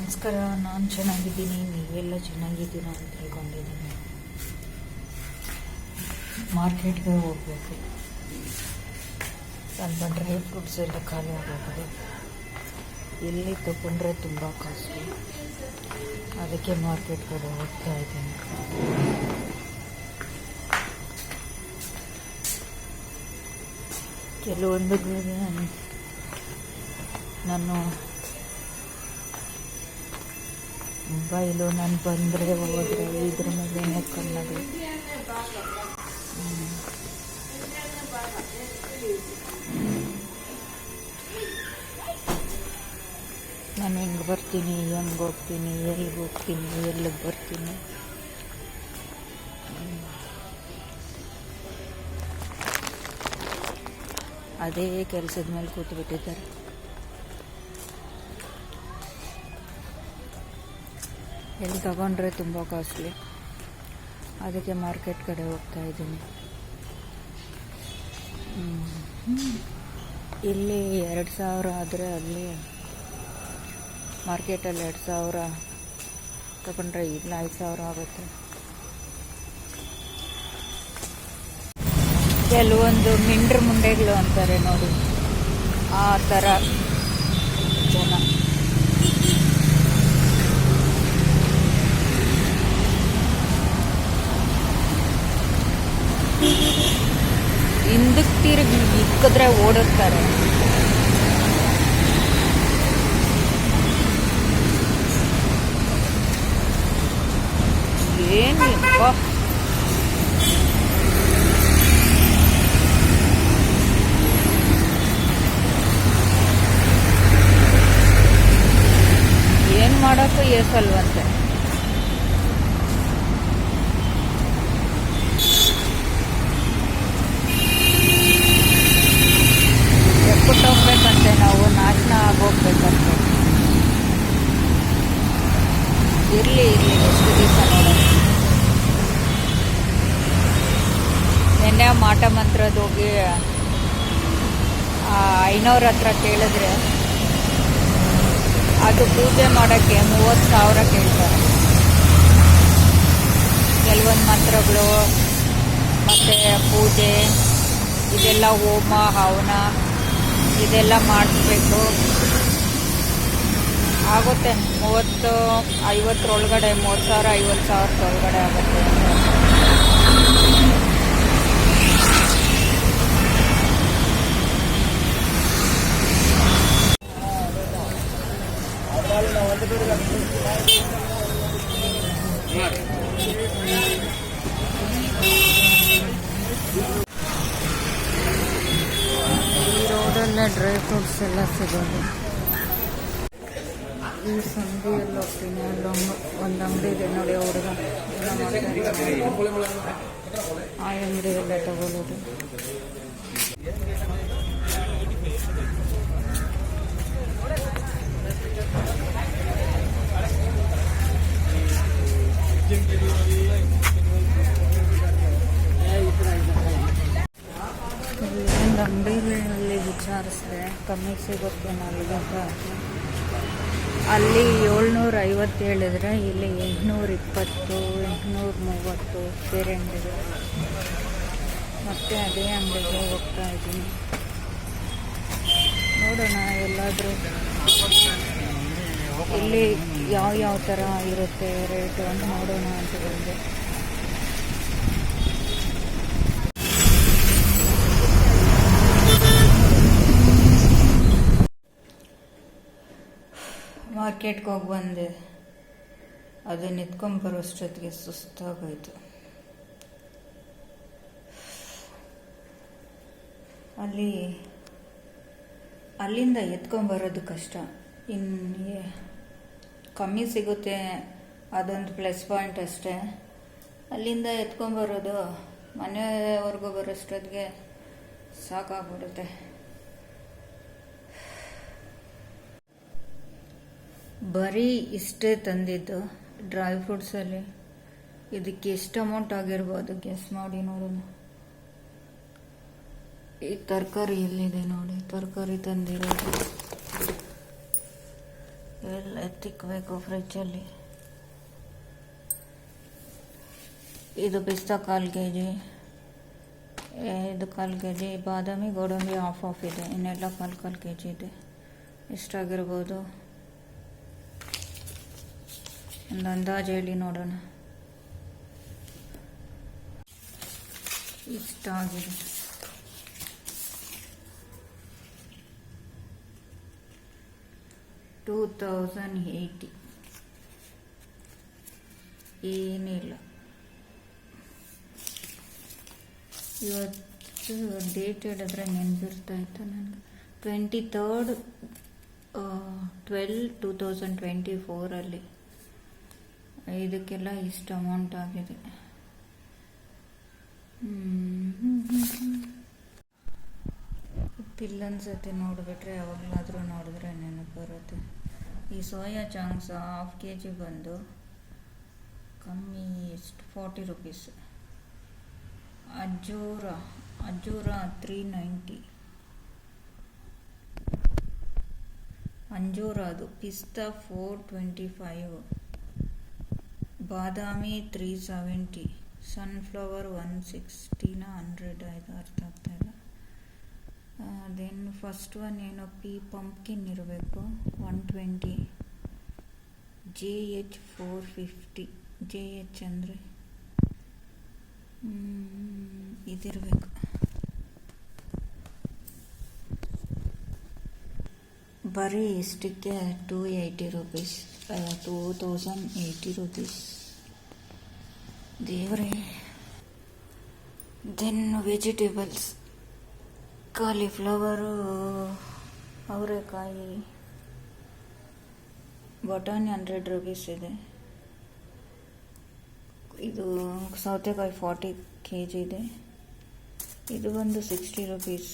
ನಮಸ್ಕಾರ ನಾನು ಚೆನ್ನಾಗಿದ್ದೀನಿ, ನೀವೆಲ್ಲ ಚೆನ್ನಾಗಿದ್ದೀರ ಅಂತ ತಿಳ್ಕೊಂಡಿದ್ದೀನಿ. ಮಾರ್ಕೆಟ್ಗೆ ಹೋಗಬೇಕು. ಸ್ವಲ್ಪ ಡ್ರೈ ಫ್ರೂಟ್ಸ್ ಎಲ್ಲ ಖಾಲಿ ಆಗೋಗಿದೆ. ಎಲ್ಲಿ ತಗೊಂಡ್ರೆ ತುಂಬ ಕಾಸ್ಟ್ಲಿ. ಅದಕ್ಕೆ ಮಾರ್ಕೆಟ್ ಹೋಗ್ತಾ ಇದ್ದೀನಿ. ಕೆಲವೊಂದು ನಾನು ಮೊಬೈಲು ನಾನು ಬಂದರೆ ಹೋದರೆ ಇದ್ರ ಮೇಲೆ ಕಣ್ಣದು ನಾನು ಹೆಂಗೆ ಬರ್ತೀನಿ, ಹೆಂಗೆ ಹೋಗ್ತೀನಿ, ಎಲ್ಲಿಗೆ ಹೋಗ್ತೀನಿ, ಎಲ್ಲಿಗೆ ಬರ್ತೀನಿ? ಅದೇ ಕೆಲಸದ ಮೇಲೆ ಕೂತ್ಬಿಟ್ಟಿದ್ದಾರೆ. ಎಲ್ಲಿ ತಗೊಂಡ್ರೆ ತುಂಬ ಕಾಸ್ಟ್ಲಿ ಅದಕ್ಕೆ ಮಾರ್ಕೆಟ್ ಕಡೆ ಹೋಗ್ತಾ ಇದ್ದೀನಿ. ಇಲ್ಲಿ ಎರಡು ಸಾವಿರ ಆದರೆ ಅಲ್ಲಿ ಮಾರ್ಕೆಟಲ್ಲಿ ಎರಡು ಸಾವಿರ ತಗೊಂಡ್ರೆ ಇಲ್ಲಿ ಐದು ಸಾವಿರ ಆಗುತ್ತೆ. ಕೆಲವೊಂದು ಮಿಂಡ್ರ ಮುಂಡೆಗಳು ಅಂತಾರೆ ನೋಡಿ. ಆ ಥರ ಜನ. ಹಿಂದಕ್ಕೆ ತಿರುಗಿ ಇಕ್ಕಿದ್ರೆ ಓಡುತ್ತಾರೆ ಏನಿಪ್ಪ ಏನ್ ಮಾಡಕ್ಕೂ ಏಸಲ್ವಂತೆ ಮಾಟ ಮಂತ್ರದ ಹೋಗಿ ಐನವ್ರ ಹತ್ರ ಕೇಳಿದ್ರೆ, ಅದು ಪೂಜೆ ಮಾಡೋಕ್ಕೆ ಮೂವತ್ತು ಸಾವಿರ ಕೇಳ್ತಾರೆ. ಕೆಲವೊಂದು ಮಂತ್ರಗಳು, ಮತ್ತು ಪೂಜೆ, ಇದೆಲ್ಲ ಹೋಮ, ಹವನ, ಇದೆಲ್ಲ ಮಾಡಿಸ್ಬೇಕು. ಆಗುತ್ತೆ, ಮೂವತ್ತು, ಐವತ್ತರೊಳಗಡೆ, ಮೂವತ್ತು ಸಾವಿರ, ಐವತ್ತು ಸಾವಿರದ ಒಳಗಡೆ ಆಗುತ್ತೆ. ಈ ಸಂಧಿಯಲ್ಲಿ ಹೋಗ್ತೀನಿ ಅಲ್ಲೊಂದು ಒಂದು ಅಂಗಡಿ ಇದೆ ನೋಡಿ ಹುಡುಗ ಏನೋ ಮಾಡ್ತಾ ಇದ್ದಾನೆ. ಆ ಅಂಗಡಿಯಲ್ಲೇ ತಗೊಳ್ಳೋದು ಒಂದು ಅಂಗಡಿಯಲ್ಲಿ ವಿಚಾರಿಸಿದೆ ಕಮ್ಮಿ ಸಿಗುತ್ತೆ ಅಲ್ಲಿಗೆ ಅಂತ ಅಲ್ಲಿ ಏಳ್ನೂರ ಐವತ್ತು ಹೇಳಿದ್ರೆ ಇಲ್ಲಿ ಎಂಟುನೂರ ಇಪ್ಪತ್ತು ಎಂಟುನೂರ ಮೂವತ್ತು ಬೇರೆ ಅಂಗಡಿಗೆ ಮತ್ತೆ ಅದೇ ಅಂಗಡಿಗೆ ಹೋಗ್ತಾ ಇದ್ದೀನಿ. ನೋಡೋಣ, ಎಲ್ಲಾದರೂ ಇಲ್ಲಿ ಯಾವ ಯಾವ ಥರ ಇರುತ್ತೆ ರೇಟು ಅಂತ ನೋಡೋಣ ಅಂತ ಬಂದೆ. ಮಾರ್ಕೆಟ್ಗೆ ಹೋಗಿ ಬಂದೆ. ಅದು ನಿಂತ್ಕೊಂಬರೋಷ್ಟೊತ್ತಿಗೆ ಸುಸ್ತಾಗೋಯ್ತು. ಅಲ್ಲಿ, ಅಲ್ಲಿಂದ ಎತ್ಕೊಂಬರೋದು ಕಷ್ಟ. ಇನ್ನು ಕಮ್ಮಿ ಸಿಗುತ್ತೆ. ಅದೊಂದು ಪ್ಲಸ್ ಪಾಯಿಂಟ್ ಅಷ್ಟೇ. ಅಲ್ಲಿಂದ ಎತ್ಕೊಂಬರೋದು ಮನೆವರೆಗೂ ಬರೋಷ್ಟೊತ್ತಿಗೆ ಸಾಕಾಗ್ಬಿಡುತ್ತೆ. ಬರೀ ಇಷ್ಟೇ ತಂದಿದ್ದು ಡ್ರೈ ಫ್ರೂಟ್ಸಲ್ಲಿ ಇದಕ್ಕೆ ಎಷ್ಟು ಅಮೌಂಟ್ ಆಗಿರ್ಬೋದು ಗೆಸ್ ಮಾಡಿ ನೋಡೋಣ. ಈ ತರಕಾರಿ ಎಲ್ಲಿದೆ ನೋಡಿ, ತರಕಾರಿ ತಂದಿರೋದು. ಎಲ್ಲ ಎತ್ತಿಕ್ಬೇಕು ಫ್ರಿಜ್ಜಲ್ಲಿ ಇದು ಪಿಸ್ತಾ ಕಾಲು ಕೆ ಜಿ ಇದು ಕಾಲು ಕೆ ಜಿ ಬಾದಾಮಿ ಗೋಡಂಬಿ ಆಫ್ ಆಫ್ ಇದೆ. ಇನ್ನೆಲ್ಲ ಕಾಲು ಕಾಲು ಕೆ ಜಿ ಇದೆ. ಎಷ್ಟಾಗಿರ್ಬೋದು? ಒಂದು ಅಂದಾಜು ಹೇಳಿ ನೋಡೋಣ. ಇಷ್ಟಾಗಿದೆ. Two thousand eighty. ಏನಿಲ್ಲ. ಇವತ್ತು ಡೇಟ್ ಹೇಳಿದ್ರೆ ನೆನಪಿರ್ತಾ ಇತ್ತು ನನಗೆ. Twenty third twelve, two thousand twenty ಫೋರಲ್ಲಿ. ಇದಕ್ಕೆಲ್ಲ ಇಷ್ಟು ಅಮೌಂಟ್ ಆಗಿದೆ. ಪಿಲ್ ಸತಿ ನೋಡಿಬಿಟ್ರೆ ಯಾವಾಗಲಾದರೂ ನೋಡಿದ್ರೆ ನೆನಪು ಬರುತ್ತೆ. ಈ soya chunks half K G ಬಂದು ಕಮ್ಮಿ ಎಷ್ಟು? ಫಾರ್ಟಿ ರುಪೀಸ್ ಅಜ್ಜೂರ ಅಜ್ಜೂರ ತ್ರೀ ನೈಂಟಿ ಅಂಜೂರ ಅದು. ಪಿಸ್ತಾ ಫೋರ್ ಟ್ವೆಂಟಿ ಫೈವ್ ಬಾದಾಮಿ ತ್ರೀ ಸೆವೆಂಟಿ ಸನ್ಫ್ಲವರ್ ಒನ್ ಸಿಕ್ಸ್ಟಿನ ಹಂಡ್ರೆಡ್ ಇದು ಅರ್ಥ ಆಗ್ತಾ ಇಲ್ಲ ದೆನ್ ಫಸ್ಟ್ ಒನ್ ಏನೋ ಪಿ ಪಂಪ್ಕಿನ್ ಇರಬೇಕು one twenty J H four fifty J H ಅಂದರೆ ಇದಿರಬೇಕು ಬರೀ ಇಷ್ಟಕ್ಕೆ two eighty rupees two thousand eighty rupees. ದೇವರೇ ದೆನ್ ವೆಜಿಟೇಬಲ್ಸ್ ಕಾಲಿಫ್ಲವರು ಅವರೆಕಾಯಿ, ಬಟಾಣಿ ಹಂಡ್ರೆಡ್ ರುಪೀಸ್ ಇದೆ. ಇದು ಸೌತೆಕಾಯಿ ಫಾರ್ಟಿ ಕೆ ಜಿ ಇದೆ. ಇದು ಬಂದು sixty rupees.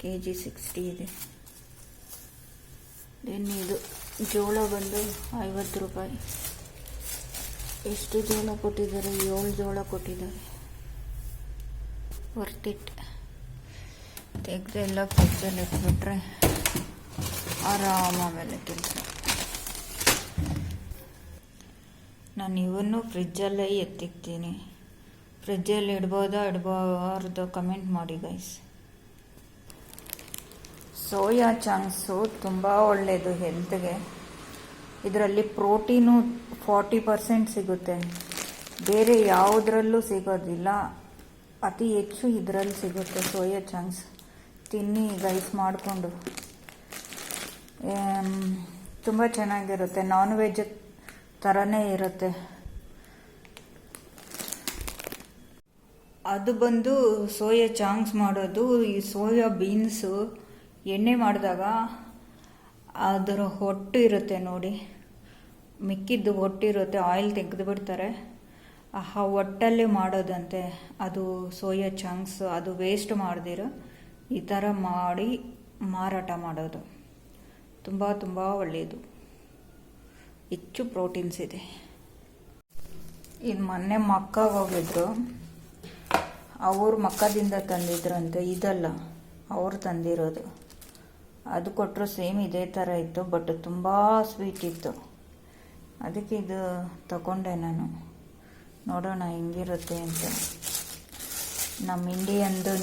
K G sixty ಇದೆ. ದೆನ್ ಇದು. ಜೋಳ ಬಂದು ಐವತ್ತು ರೂಪಾಯಿ. ಎಷ್ಟು ಜೋಳ ಕೊಟ್ಟಿದ್ದಾರೆ? ಏಳು ಜೋಳ ಕೊಟ್ಟಿದ್ದಾರೆ. ವರ್ತಿಟ್ ತೆಗೆದು ಎಲ್ಲ ಫ್ರಿಜ್ಜಲ್ಲಿ ಇಟ್ಬಿಟ್ರೆ ಆರಾಮ ಆಮೇಲೆ ಕೆಲಸ ನಾನು ಇವನ್ನು ಫ್ರಿಜ್ಜಲ್ಲೇ ಎತ್ತಿಕ್ತೀನಿ. ಫ್ರಿಜ್ಜಲ್ಲಿ ಇಡ್ಬೋದಾ ಇಡ್ಬಾರ್ದು ಕಮೆಂಟ್ ಮಾಡಿ ಗೈಸ್ ಸೋಯಾ ಚಂಕ್ಸು ತುಂಬ ಒಳ್ಳೆಯದು ಹೆಲ್ತ್ಗೆ. ಇದರಲ್ಲಿ ಪ್ರೋಟೀನು ಫಾರ್ಟಿ ಪರ್ಸೆಂಟ್ ಸಿಗುತ್ತೆ. ಬೇರೆ ಯಾವುದರಲ್ಲೂ ಸಿಗೋದಿಲ್ಲ. ಅತಿ ಹೆಚ್ಚು ಇದರಲ್ಲಿ ಸಿಗುತ್ತೆ ಸೋಯಾ ಚಂಕ್ಸ್ ತಿನ್ನಿ, ಗೈಸ್, ಮಾಡಿಕೊಂಡು. ತುಂಬ ಚೆನ್ನಾಗಿರುತ್ತೆ. ನಾನ್ ವೆಜ್ ಥರನೇ ಇರುತ್ತೆ. ಅದು ಬಂದು ಸೋಯಾ ಚಾಂಕ್ಸ್ ಮಾಡೋದು ಈ ಸೋಯಾ ಬೀನ್ಸು. ಎಣ್ಣೆ ಮಾಡಿದಾಗ ಅದರ ಹೊಟ್ಟು ಇರುತ್ತೆ ನೋಡಿ. ಮಿಕ್ಕಿದ್ದು ಹೊಟ್ಟಿರುತ್ತೆ ಆಯಿಲ್ ತೆಗೆದು ಬಿಡ್ತಾರೆ. ಆ ಹೊಟ್ಟಲ್ಲಿ ಮಾಡೋದಂತೆ, ಅದು ಸೋಯಾ ಚಂಕ್ಸ್, ಅದು ವೇಸ್ಟ್ ಮಾಡ್ದಿರ, ಈ ಥರ ಮಾಡಿ ಮಾರಾಟ ಮಾಡೋದು. ತುಂಬ ತುಂಬ ಒಳ್ಳೆಯದು ಹೆಚ್ಚು ಪ್ರೋಟೀನ್ಸ್ ಇದೆ. ಇದು ಮೊನ್ನೆ ಮಕ್ಕಾಗ ಹೋಗಿದ್ರು. ಅವ್ರ ಮಕ್ಕದಿಂದ ತಂದಿದ್ರಂತೆ, ಇದಲ್ಲ, ಅವ್ರು ತಂದಿರೋದು. ಅದು ಕೊಟ್ಟರು ಸೇಮ್ ಇದೇ ಥರ ಇತ್ತು, ಬಟ್ ತುಂಬ ಸ್ವೀಟ್ ಇತ್ತು. ಅದಕ್ಕೆ ಇದು ತಗೊಂಡೆ ನಾನು. ನೋಡೋಣ ಹೆಂಗಿರುತ್ತೆ ಅಂತ. ನಮ್ಮ ಇಂಡಿಯನ್ದು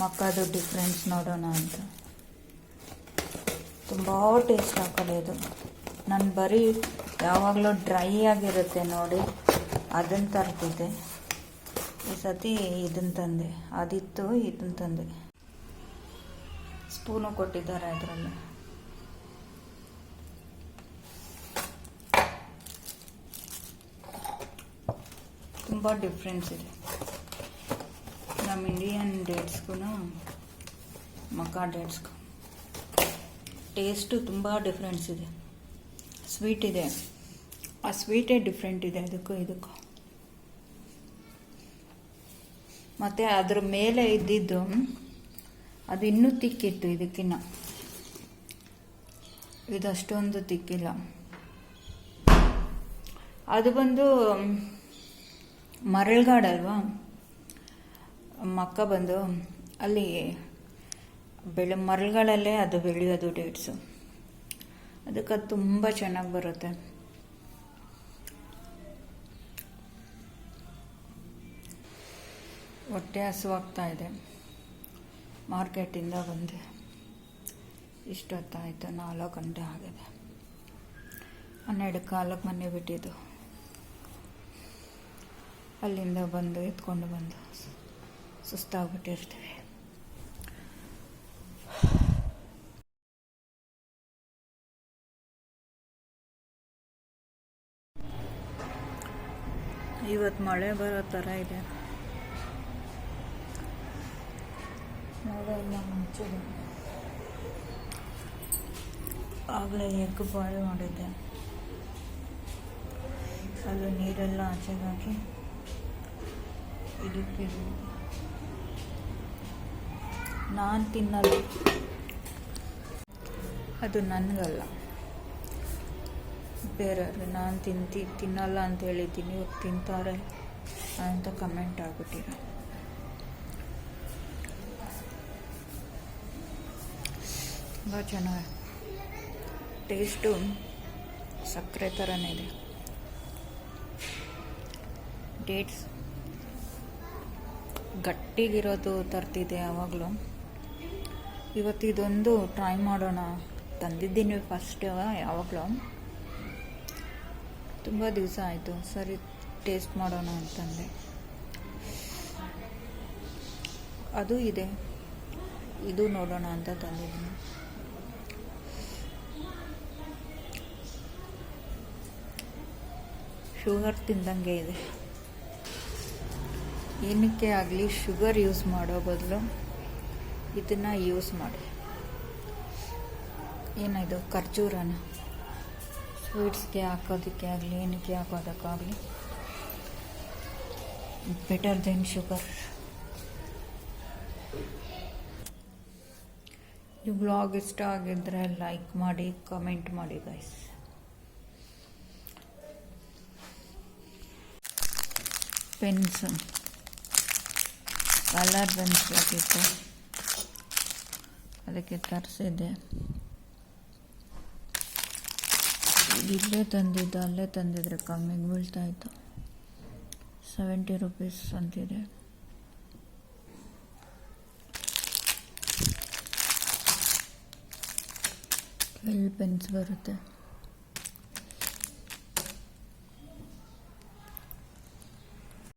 ಮಕ್ಕದು ಡಿಫ್ರೆನ್ಸ್ ನೋಡೋಣ ಅಂತ. ತುಂಬ ಟೇಸ್ಟ್ ಹಾಕೋದು ಇದು ನಾನು ಬರೀ ಯಾವಾಗಲೂ ಡ್ರೈ ಆಗಿರುತ್ತೆ ನೋಡಿ ಅದನ್ನು ತರ್ತಿದ್ದೆ. ಈ ಸತಿ ಇದನ್ನು ತಂದೆ, ಅದಿತ್ತು ಇದನ್ನು ತಂದೆ. ಸ್ಪೂನು ಕೊಟ್ಟಿದ್ದಾರೆ ಅದರಲ್ಲಿ. ತುಂಬ ಡಿಫ್ರೆನ್ಸ್ ಇದೆ. ನಮ್ಮ ಇಂಡಿಯನ್ ಡೇಟ್ಸ್ಗೂ ಮಕ್ಕಾ ಡೇಟ್ಸ್ಗೂ ಟೇಸ್ಟು ತುಂಬ ಡಿಫ್ರೆನ್ಸ್ ಇದೆ. ಸ್ವೀಟ್ ಇದೆ. ಆ ಸ್ವೀಟೇ ಡಿಫ್ರೆಂಟ್ ಇದೆ ಅದಕ್ಕೂ ಇದಕ್ಕೂ. ಮತ್ತು ಅದ್ರ ಮೇಲೆ ಇದ್ದಿದ್ದು ಅದು ಇನ್ನೂ ತಿಕ್ಕಿತ್ತು ಇದಕ್ಕಿನ್ನ. ಇದು ಅಷ್ಟೊಂದು ತಿಕ್ಕಿಲ್ಲ. ಅದು ಬಂದು ಮರಳ್ಗಾಡಲ್ವಾ ಮಕ್ಕ ಬಂದು, ಅಲ್ಲಿ ಬೆಳೆ, ಮರಳುಗಳಲ್ಲೇ ಅದು ಬೆಳೆಯೋದು ಡೇಟ್ಸು ಅದಕ್ಕೆ ಅದು ತುಂಬ ಚೆನ್ನಾಗಿ ಬರುತ್ತೆ. ಹೊಟ್ಟೆ ಹಸುವಾಗ್ತಾ ಇದೆ. ಮಾರ್ಕೆಟಿಂದ ಬಂದೆ. ಇಷ್ಟೊತ್ತಾಯಿತು, ನಾಲ್ಕು ಗಂಟೆ ಆಗಿದೆ. ಹನ್ನೆರಡು ಕಾಲಕ್ಕೆ ಮನೆ ಬಿಟ್ಟಿದ್ದು. ಅಲ್ಲಿಂದ ಬಂದು, ಎತ್ಕೊಂಡು ಬಂದು ಸುಸ್ತಾಗ್ಬಿಟ್ಟಿರ್ತೀವಿ ಇವತ್ತು ಮಳೆ ಬರೋ ಥರ ಇದೆ. ಮುಂಚಿದೆ ಆಗಲೇ ಎಗ್ ಬಾಯ್ಲ್ ಮಾಡಿದ್ದೆ. ಅದು ನೀರೆಲ್ಲ ಆಚೆಗೆ ಹಾಕಿ ಇದಕ್ಕೆ ನಾನು ತಿನ್ನಲ್ಲ. ಅದು ನನಗಲ್ಲ. ಬೇರೆಯವ್ರಿಗೆ ನಾನು ತಿಂತಿ, ತಿನ್ನಲ್ಲ ಅಂತ ಹೇಳಿದ್ದೀನಿ ಇವಾಗ ತಿಂತಾರೆ ಅಂತ ಕಮೆಂಟ್ ಆಗ್ಬಿಟ್ಟಿರ ತುಂಬ ಚೆನ್ನಾಗಿ ಟೇಸ್ಟು ಸಕ್ಕರೆ ಥರನೇ ಇದೆ ಡೇಟ್ಸ್ ಗಟ್ಟಿಗಿರೋದು ತರ್ತಿದೆ ಯಾವಾಗಲೂ ಇವತ್ತು ಇದೊಂದು ಟ್ರೈ ಮಾಡೋಣ ತಂದಿದ್ದೀನಿ ಫಸ್ಟ್ ಯಾವಾಗಲೂ ತುಂಬ ದಿವಸ ಆಯಿತು ಸರಿ ಟೇಸ್ಟ್ ಮಾಡೋಣ ಅಂತಂದೆ ಅದು ಇದೆ ಇದು ನೋಡೋಣ ಅಂತ ತಂದಿದ್ದೀನಿ ಶುಗರ್ ತಿಂದಂಗೆ ಇದೆ. ಏನಕ್ಕೆ ಆಗಲಿ ಶುಗರ್ ಯೂಸ್ ಮಾಡೋ ಬದಲು ಇದನ್ನು ಯೂಸ್ ಮಾಡಿ. ಏನಿದು? ಖರ್ಜೂರನ. ಸ್ವೀಟ್ಸ್ಗೆ ಹಾಕೋದಕ್ಕೆ ಆಗಲಿ, ಏನಕ್ಕೆ ಹಾಕೋದಕ್ಕಾಗಲಿ ಬೆಟರ್ ದೆನ್ ಶುಗರ್. ಈ ವ್ಲಾಗ್ ಇಷ್ಟ ಆಗಿದ್ದರೆ ಲೈಕ್ ಮಾಡಿ, ಕಮೆಂಟ್ ಮಾಡಿ ಗೈಸ್ ಪೆನ್ಸ್. ಕಲರ್ ಪೆನ್ಸ್ ಬೇಕಿತ್ತು ಅದಕ್ಕೆ ತರಿಸಿದ್ದೆ. ಇಲ್ಲೇ ತಂದಿದ್ದು, ಅಲ್ಲೇ ತಂದಿದ್ರೆ ಕಮ್ಮಿಗೆ ಬೀಳ್ತಾಯಿತ್ತು. ಸೆವೆಂಟಿ ರುಪೀಸ್ ಅಂತಿದೆ. ಟ್ವೆಲ್ ಪೆನ್ಸ್ ಬರುತ್ತೆ.